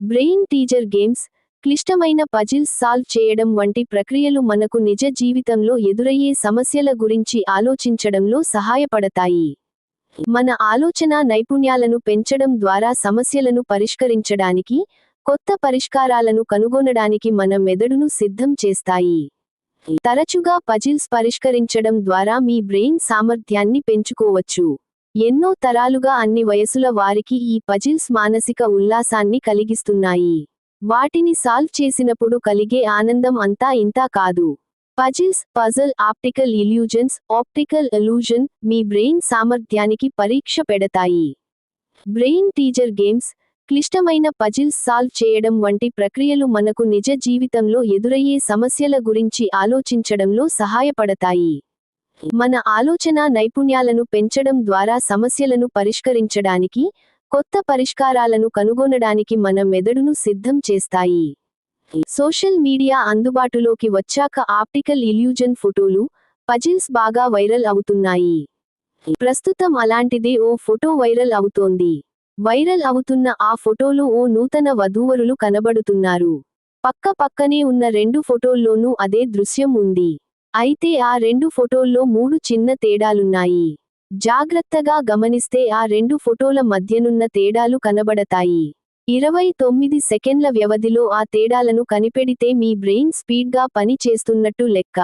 Brain teaser games క్లిష్టమైన puzzles solve చేయడం వంటి ప్రక్రియలు మనకు నిజ జీవితంలో ఎదురయ్యే సమస్యల గురించి ఆలోచించడంలో సహాయపడతాయి. మన ఆలోచన నైపుణ్యాలను పెంచడం ద్వారా సమస్యలను పరిష్కరించడానికి కొత్త పరిష్కారాలను కనుగొనడానికి మన మెదడును సిద్ధం చేస్తాయి. తరచుగా పజిల్స్ పరిష్కరించడం ద్వారా మీ బ్రెయిన్ సామర్థ్యాన్ని పెంచుకోవచ్చు. ఎన్నో తరాలుగా అన్ని వయసుల వారికి ఈ పజిల్స్ మానసిక ఉల్లాసాన్ని కలిగిస్తున్నాయి. వాటిని సాల్వ్ చేసినప్పుడు కలిగే ఆనందం అంతా ఇంతా కాదు. Puzzles puzzle optical illusions optical illusion మీ బ్రెయిన్ సామర్థ్యానికి పరీక్ష పెడతాయి. బ్రెయిన్ టీజర్ గేమ్స్ క్లిష్టమైన పజిల్స్ సాల్వ్ చేయడం వంటి ప్రక్రియలు మనకు నిజ జీవితంలో ఎదురయ్యే సమస్యల గురించి ఆలోచించడంలో సహాయపడతాయి. మన ఆలోచన నైపుణ్యాలను పెంచడం ద్వారా సమస్యలను పరిష్కరించడానికి కొత్త పరిష్కారాలను కనుగొనడానికి మన మెదడును సిద్ధం చేస్తాయి. సోషల్ మీడియా అందుబాటులోకి వచ్చాక ఆప్టికల్ ఇల్యూజన్ ఫోటోలు పజిల్స్ బాగా వైరల్ అవుతున్నాయి. ప్రస్తుతం అలాంటిదే ఓ ఫోటో వైరల్ అవుతోంది. వైరల్ అవుతున్న ఆ ఫోటోలో ఓ నూతన వధూవరులు కనబడుతున్నారు. పక్క పక్కనే ఉన్న రెండు ఫోటోల్లోనూ అదే దృశ్యం ఉంది. అయితే ఆ రెండు ఫోటోల్లో మూడు చిన్న తేడాలున్నాయి. జాగ్రత్తగా గమనిస్తే ఆ రెండు ఫోటోల మధ్యనున్న తేడాలు కనబడతాయి. ఇరవై తొమ్మిది సెకండ్ల వ్యవధిలో ఆ తేడాలను కనిపెడితే మీ బ్రెయిన్ స్పీడ్గా పని చేస్తున్నట్టు లెక్క.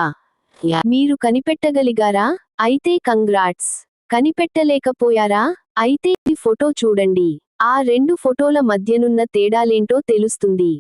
మీరు కనిపెట్టగలిగారా? అయితే కంగ్రాట్స్. కనిపెట్టలేకపోయారా? అయితే ఈ ఫోటో చూడండి. ఆ రెండు ఫోటోల మధ్యనున్న తేడాలేంటో తెలుస్తుంది.